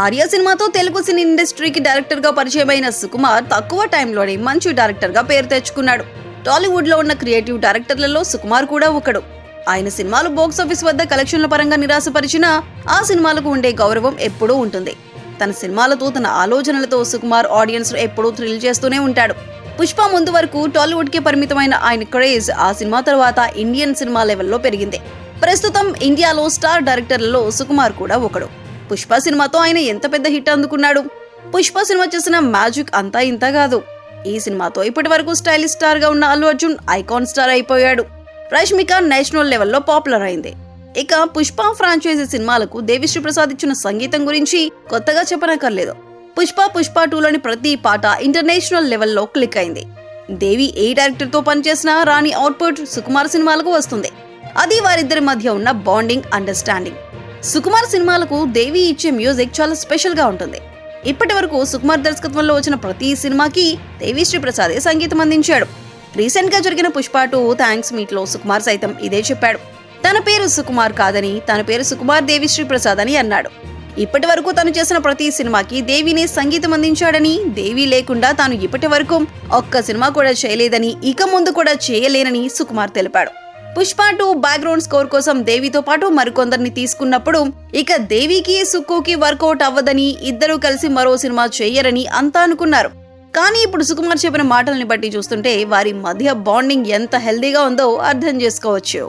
ఆర్య సినిమాతో తెలుగు సినీ ఇండస్ట్రీకి డైరెక్టర్గా పరిచయమైన సుకుమార్ తక్కువ టైంలోనే మంచి డైరెక్టర్గా పేరు తెచ్చుకున్నాడు. టాలీవుడ్లో ఉన్న క్రియేటివ్ డైరెక్టర్లలో సుకుమార్ కూడా ఒకడు. ఆయన సినిమాలు బాక్స్ ఆఫీస్ వద్ద కలెక్షన్ల పరంగా నిరాశపరిచినా ఆ సినిమాలకు ఉండే గౌరవం ఎప్పుడూ ఉంటుంది. తన సినిమాలతో తన ఆలోచనలతో సుకుమార్ ఆడియన్స్ ఎప్పుడూ థ్రిల్ చేస్తూనే ఉంటాడు. పుష్ప ముందు వరకు టాలీవుడ్కి పరిమితమైన ఆయన క్రేజ్ ఆ సినిమా తర్వాత ఇండియన్ సినిమా లెవెల్లో పెరిగింది. ప్రస్తుతం ఇండియాలో స్టార్ డైరెక్టర్లలో సుకుమార్ కూడా ఒకడు. పుష్ప సినిమాతో ఆయన ఎంత పెద్ద హిట్ అందుకున్నాడు? పుష్ప సినిమా చేసిన మ్యాజిక్ అంతా ఇంత కాదు. ఈ సినిమాతో ఇప్పటి వరకు స్టైలిష్ స్టార్గా ఉన్న అల్లు అర్జున్ ఐకాన్ స్టార్ అయిపోయాడు. రష్మిక నేషనల్ లెవెల్లో పాపులర్ అయింది. ఇక పుష్ప ఫ్రాంచైజీ సినిమాలకు దేవిశ్రీ ప్రసాద్ ఇచ్చిన సంగీతం గురించి కొత్తగా చెప్పనక్కర్లేదు. పుష్ప పుష్ప టూలోని ప్రతి పాట ఇంటర్నేషనల్ లెవెల్లో క్లిక్ అయింది. దేవి ఏ డైరెక్టర్తో పనిచేసినా రాణి అవుట్పుట్ సుకుమార్ సినిమాలకు వస్తుంది. అది వారిద్దరి మధ్య ఉన్న బాండింగ్ అండర్స్టాండింగ్. సుకుమార్ సినిమాలకు దేవి ఇచ్చే మ్యూజిక్ చాలా స్పెషల్గా ఉంటుంది. ఇప్పటి వరకు సుకుమార్ దర్శకత్వంలో వచ్చిన ప్రతి సినిమాకి దేవిశ్రీ ప్రసాదే సంగీతం అందించాడు. రీసెంట్గా జరిగిన పుష్ప టూ థ్యాంక్స్ మీట్లో సుకుమార్ సైతం ఇదే చెప్పాడు. తన పేరు సుకుమార్ కాదని తన పేరు సుకుమార్ దేవిశ్రీ ప్రసాద్ అని అన్నాడు. ఇప్పటి వరకు తను చేసిన ప్రతి సినిమాకి దేవినే సంగీతం అందించాడని దేవి లేకుండా తాను ఇప్పటి వరకు ఒక్క సినిమా కూడా చేయలేదని ఇక ముందు కూడా చేయలేనని సుకుమార్ తెలిపాడు. పుష్ప టూ బ్యాక్గ్రౌండ్ స్కోర్ కోసం దేవితో పాటు మరికొందరిని తీసుకున్నప్పుడు ఇక దేవికి సుక్కుకి వర్కౌట్ అవ్వదని ఇద్దరూ కలిసి మరో సినిమా చేయరని అంతా అనుకున్నారు. కానీ ఇప్పుడు సుకుమార్ చెప్పిన మాటల్ని బట్టి చూస్తుంటే వారి మధ్య బాండింగ్ ఎంత హెల్దీగా ఉందో అర్థం చేసుకోవచ్చు.